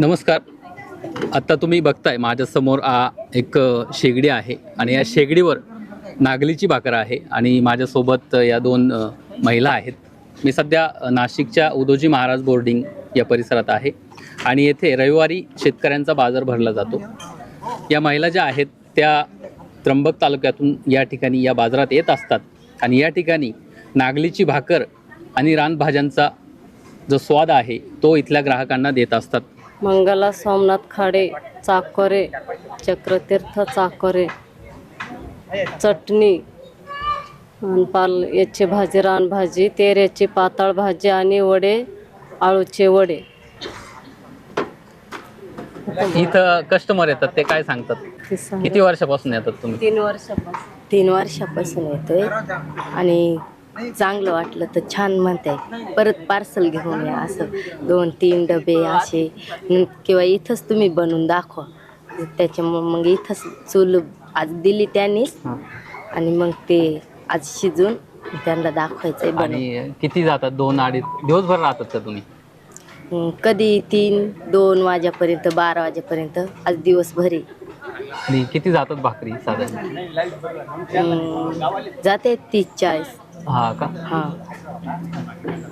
नमस्कार. आत्ता तुम्ही बघताय माझ्यासमोर आ एक शेगडी आहे आणि या शेगडीवर नागलीची भाकर आहे आणि माझ्यासोबत या दोन महिला आहेत. मी सध्या नाशिकच्या उदोजी महाराज बोर्डिंग या परिसरात आहे आणि येथे रविवारी शेतकऱ्यांचा बाजार भरला जातो. या महिला ज्या आहेत त्या त्र्यंबक तालुक्यातून या ठिकाणी या बाजारात येत असतात आणि या ठिकाणी नागलीची भाकर आणि रानभाज्यांचा जो स्वाद आहे तो इथल्या ग्राहकांना देत असतात. मंगला सोमनाथ खाडे चाकोरे चक्रतीर्थ चाकोरे चटणी पाल याची भाजी रानभाजी तेऱ्याची पाताळ भाजी आणि वडे आळूचे वडे. इथं कस्टमर येतात ते काय सांगतात. किती वर्षापासून येतात तुम्ही? तीन वर्षापासून. तीन वर्षापासून येतोय. आणि चांगलं वाटलं तर छान म्हणताय. परत पार्सल घेऊन या असं. दोन तीन डबे असे. किंवा इथंच तुम्ही बनवून दाखवा. त्याच्यामुळं मग इथंच चूल आज दिली त्यांनीच आणि मग ते आज शिजून त्यांना दाखवायचंय आणि किती जातात? दोन अडीच. दिवसभर राहतात का तुम्ही? कधी तीन दोन वाजेपर्यंत बारा वाजेपर्यंत. आज दिवसभर. आणि किती जातात भाकरी साधारण? जाते तीस चाळीस. हा का? हां.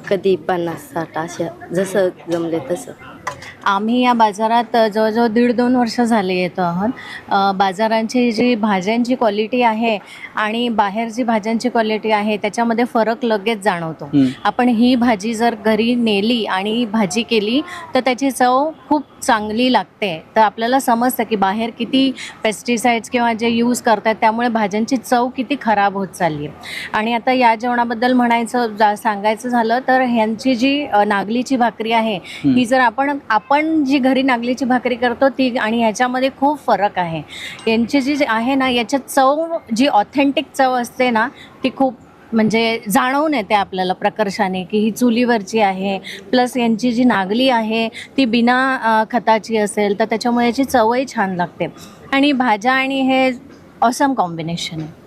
कधी पन्नास साठ अशा जसं जमले तसं. आम्ही या बाजारात जवळजवळ दीड दोन वर्ष झाले येतो आहोत. बाजारांची जी भाज्यांची क्वालिटी आहे आणि बाहेर जी भाज्यांची क्वालिटी आहे त्याच्यामध्ये फरक लगेच जाणवतो. आपण ही भाजी जर घरी नेली आणि भाजी केली तर त्याची चव खूप चांगली लागते. तर आपल्याला समजतं की बाहेर किती पेस्टिसाइड्स किंवा जे यूज करतात त्यामुळे भाज्यांची चव किती खराब होत चालली आहे आणि आता या जेवणाबद्दल म्हणायचं जा सांगायचं झालं तर ह्यांची जी नागलीची भाकरी आहे ही जर आपण आपण आपण जी घरी नागलीची भाकरी करतो ती आणि ह्याच्यामध्ये खूप फरक आहे. यांची जी आहे ना याच्यात चव जी ऑथेंटिक चव असते ना ती खूप म्हणजे जाणवून येते आपल्याला प्रकर्षाने की ही चुलीवरची आहे. प्लस यांची जी नागली आहे ती बिना खताची असेल तर त्याच्यामुळे याची चवही छान लागते. आणि भाज्या आणि हे ऑसम कॉम्बिनेशन आहे.